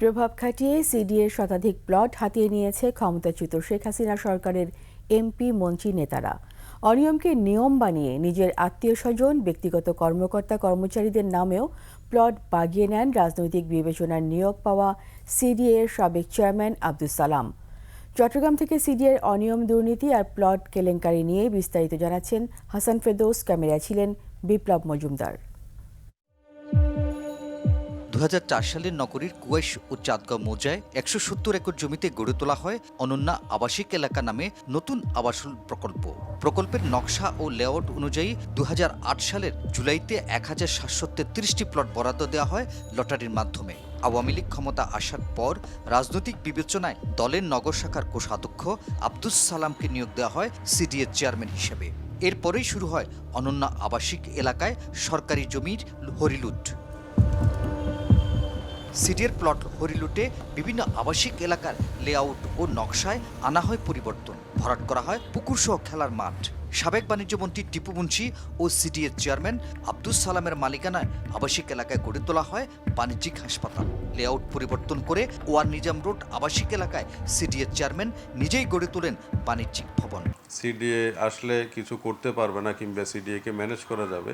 প্রভাব খাটিয়ে সিডিএর শতাধিক প্লট হাতিয়ে নিয়েছে ক্ষমতাচ্যুত শেখ হাসিনা সরকারের এমপি মন্ত্রী নেতারা। অনিয়মকে নিয়ম বানিয়ে নিজের আত্মীয় স্বজন, ব্যক্তিগত কর্মকর্তা কর্মচারীদের নামেও প্লট বাগিয়ে নেন রাজনৈতিক বিবেচনার নিয়োগ পাওয়া সিডিএর সাবেক চেয়ারম্যান আব্দুল সালাম। চট্টগ্রাম থেকে সিডিএর অনিয়ম দুর্নীতি আর প্লট কেলেঙ্কারি নিয়ে বিস্তারিত জানাচ্ছেন হাসান ফেরদৌস। ক্যামেরায় ছিলেন বিপ্লব মজুমদার। সালের নগরীর কুয়েশ ও চাঁদগাঁও মৌজায় একশো সত্তর একর জমিতে গড়ে তোলা হয় অনন্যা আবাসিক এলাকা নামে নতুন আবাসন প্রকল্প। প্রকল্পের নকশা ও লেআউট অনুযায়ী দু হাজার আট সালের জুলাইতে এক হাজার সাতশো তেত্রিশটি প্লট বরাদ্দ দেওয়া হয় লটারির মাধ্যমে। আওয়ামী লীগ ক্ষমতা আসার পর রাজনৈতিক বিবেচনায় দলের নগর শাখার কোষাধ্যক্ষ আব্দুস সালামকে নিয়োগ দেওয়া হয় সিডিএর চেয়ারম্যান হিসেবে। এরপরেই শুরু হয় অনন্যা আবাসিক এলাকায় সরকারি জমির হরিলুট। সিডিএর প্লট হরিলুটে বিভিন্ন আবাসিক এলাকার লেআউট ও নকশায় আনা হয় পরিবর্তন। ভরাট করা হয় পুকুরসহ খেলার মাঠ। সাবেক বাণিজ্য মন্ত্রী টিপু মুন্সি ও সিডিএর চেয়ারম্যান আব্দুস সালামের মালিকানায় আবাসিক এলাকায় গড়ে তোলা হয় বাণিজ্যিক হাসপাতাল। লেআউট পরিবর্তন করে ওয়ার নিজাম রোড আবাসিক এলাকায় সিডিএর চেয়ারম্যান নিজেই গড়ে তোলেন বাণিজ্যিক ভবন। সিডিএ আসলে কিছু করতে পারবে না কিংবা সিডিএকে ম্যানেজ করা যাবে।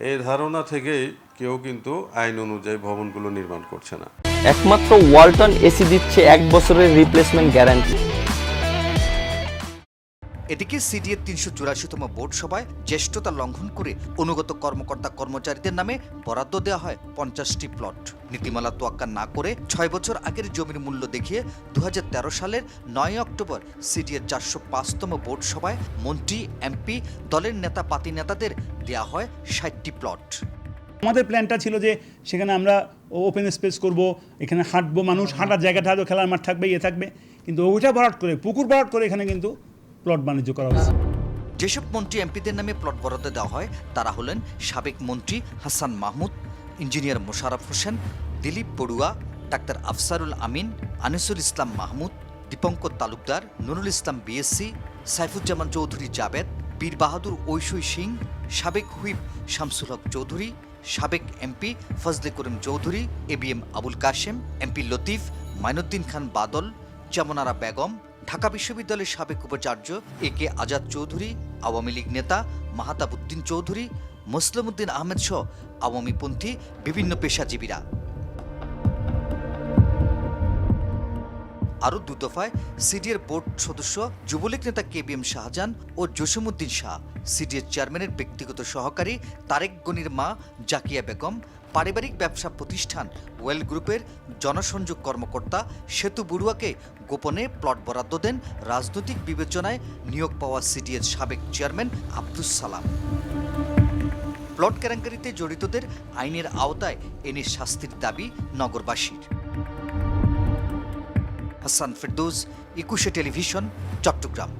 এই ধারণা থেকেই কেউ কিন্তু আইন অনুযায়ী ভবনগুলো নির্মাণ করছে না। একমাত্র ওয়ালটন এসি দিচ্ছে এক বছরের রিপ্লেসমেন্ট গ্যারান্টি এদিকে সিডিএর তিনশো চুরাশিতম বোর্ড সভায় জ্যেষ্ঠতা লঙ্ঘন করে অনুগত কর্মকর্তা কর্মচারীদের নামে বরাদ্দ দেওয়া হয় পঞ্চাশটি প্লট। নীতিমালা তোয়াক্কা না করে ছয় বছর আগের জমির মূল্য দেখিয়ে দু হাজার তেরো সালের নয় অক্টোবর সিডিএর চারশো পাঁচতম বোর্ড সভায় মন্ত্রী, এমপি, দলের নেতা, পাতি নেতাদের দেওয়া হয় ষাটটি প্লট। আমাদের প্ল্যানটা ছিল যে সেখানে আমরা ওপেন স্পেস করব, এখানে হাঁটবো মানুষ, হাঁটার জায়গা থাকবে খেলার মাঠ থাকবে ইয়ে থাকবে, কিন্তু ওইটা ভরাট করে, পুকুর ভরাট করে এখানে কিন্তু প্লট বাণিজ্য করা হচ্ছে যেসব মন্ত্রী এমপিদের নামে প্লট বরাদ্দ দেওয়া হয়, তারা হলেন সাবেক মন্ত্রী Hasan Mahmud, engineer Mosharraf Hossain, Dilip Barua doctor Afsarul Amin, Anisul Islam Mahmud, Dipankar Talukdar, Nurul Islam BSc, Saifuzzaman Chowdhury Javed Bir Bahadur ঐশুই Singh, সাবেক হুইপ শামসুল হক চৌধুরী, সাবেক MP Fazle Karim Chowdhury, A B M Abul Kashem, MP Latif, Mainuddin Khan Badal Jamnara Begum Dhaka বিশ্ববিদ্যালয়ের সাবেক উপাচার্য এ কে আজাদ চৌধুরী, আওয়ামী লীগ নেতা মাহাতাবুদ্দিন চৌধুরী মুসলিমউদ্দিন আহমেদ সহ আওয়ামীপন্থী বিভিন্ন পেশাজীবীরা। আরও দু দফায় সিডিএর বোর্ড সদস্য যুবলীগ নেতা কে বি এম শাহজাহান ও জসিমুদ্দিন শাহ। সিডিএর চেয়ারম্যানের ব্যক্তিগত সহকারী তারেক গনির মা জাকিয়া বেগম পারিবারিক ব্যবসা প্রতিষ্ঠান ওয়েল গ্রুপের জনসংযোগ কর্মকর্তা সেতু বড়ুয়াকে গোপনে প্লট বরাদ্দ দেন রাজনৈতিক বিবেচনায় নিয়োগ পাওয়া সিডিএর সাবেক চেয়ারম্যান আব্দুস সালাম। প্লট কেলেঙ্কারিতে জড়িতদের আইনের আওতায় এনে শাস্তির দাবি নগরবাসীর। হাসান ফেরদৌস, একুশে টেলিভিশন, চট্টগ্রাম।